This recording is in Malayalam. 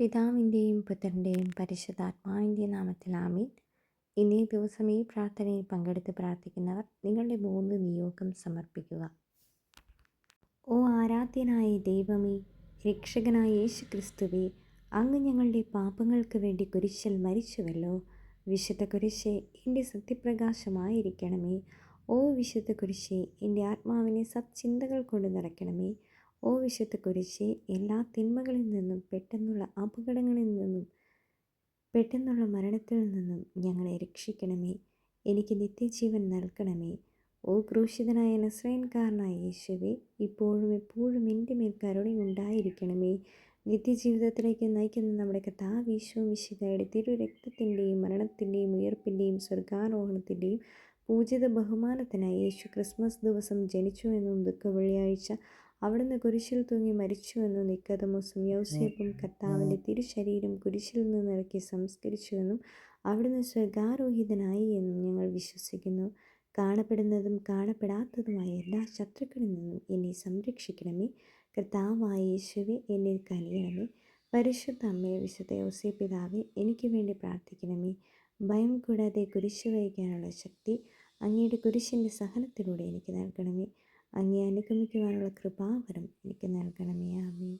പിതാവിന്റെയും പുത്രന്റെയും പരിശുദ്ധാത്മാവിന്റെ നാമത്തിൽ ആമീൻ. ഇന്നേ ദിവസം ഈ പ്രാർത്ഥനയിൽ പങ്കെടുത്ത് പ്രാർത്ഥിക്കുന്നവർ നിങ്ങളുടെ മൂന്ന് നിയോഗം സമർപ്പിക്കുക. ഓ ആരാധ്യനായ ദൈവമേ രക്ഷകനായ യേശു ക്രിസ്തുവേ അങ്ങ് ഞങ്ങളുടെ പാപങ്ങൾക്ക് വേണ്ടി കുരിശിൽ മരിച്ചുവല്ലോ. വിശുദ്ധ കുരിശെ എന്റെ സത്യപ്രകാശമായിരിക്കണമേ. ഓ വിശുദ്ധ കുരിശെ എന്റെ ആത്മാവിനെ സത്ചിന്തകൾ കൊണ്ട് നിറയ്ക്കണമേ. ഓ വിശുദ്ധ കുരിശെ എല്ലാ തിന്മകളിൽ നിന്നും പെട്ടെന്നുള്ള അപകടങ്ങളിൽ നിന്നും പെട്ടെന്നുള്ള മരണത്തിൽ നിന്നും ഞങ്ങളെ രക്ഷിക്കണമേ. എനിക്ക് നിത്യജീവൻ നൽകണമേ. ഓ ക്രൂശിതനായ നസ്രയൻകാരനായ യേശുവെ ഇപ്പോഴും എപ്പോഴും എന്റെ മേൽ കരുണ ഉണ്ടായിരിക്കണമേ. നിത്യജീവിതത്തിലേക്ക് നയിക്കുന്ന നമ്മുടെ കഥാവീശോ വിശുദ്ധയുടെ തിരു രക്തത്തിന്റെയും മരണത്തിന്റെയും ഉയർപ്പിന്റെയും സ്വർഗാരോഹണത്തിന്റെയും പൂജിത ബഹുമാനത്തിനായി യേശു ക്രിസ്മസ് ദിവസം ജനിച്ചു എന്നും ദുഃഖ വെള്ളിയാഴ്ച അവിടുന്ന് കുരിശിൽ തൂങ്ങി മരിച്ചുവെന്നും നിക്കതമോസും യൗസേപ്പും കർത്താവിന്റെ തിരുശരീരം കുരിശിൽ നിന്ന് ഇറക്കി സംസ്കരിച്ചുവെന്നും അവിടുന്ന് സ്വർഗാരോഹിതനായി എന്നും ഞങ്ങൾ വിശ്വസിക്കുന്നു. കാണപ്പെടുന്നതും കാണപ്പെടാത്തതുമായ എല്ലാ ശത്രുക്കളിൽ നിന്നും എന്നെ സംരക്ഷിക്കണമേ. കർത്താവായ യേശുവെ എന്നെ കനിയണമേ പരിശുദ്ധ അമ്മയെ വിശുദ്ധ യോസേ പിതാവെ എനിക്ക് വേണ്ടി പ്രാർത്ഥിക്കണമേ. ഭയം കൂടാതെ കുരിശ് വഹിക്കാനുള്ള ശക്തി അങ്ങയുടെ കുരിശിന്റെ സഹനത്തിലൂടെ എനിക്ക് നൽകണമേ. അങ്ങേ അനുഗമിക്കുവാനുള്ള കൃപാവരം എനിക്ക് നൽകണമേ ആമേ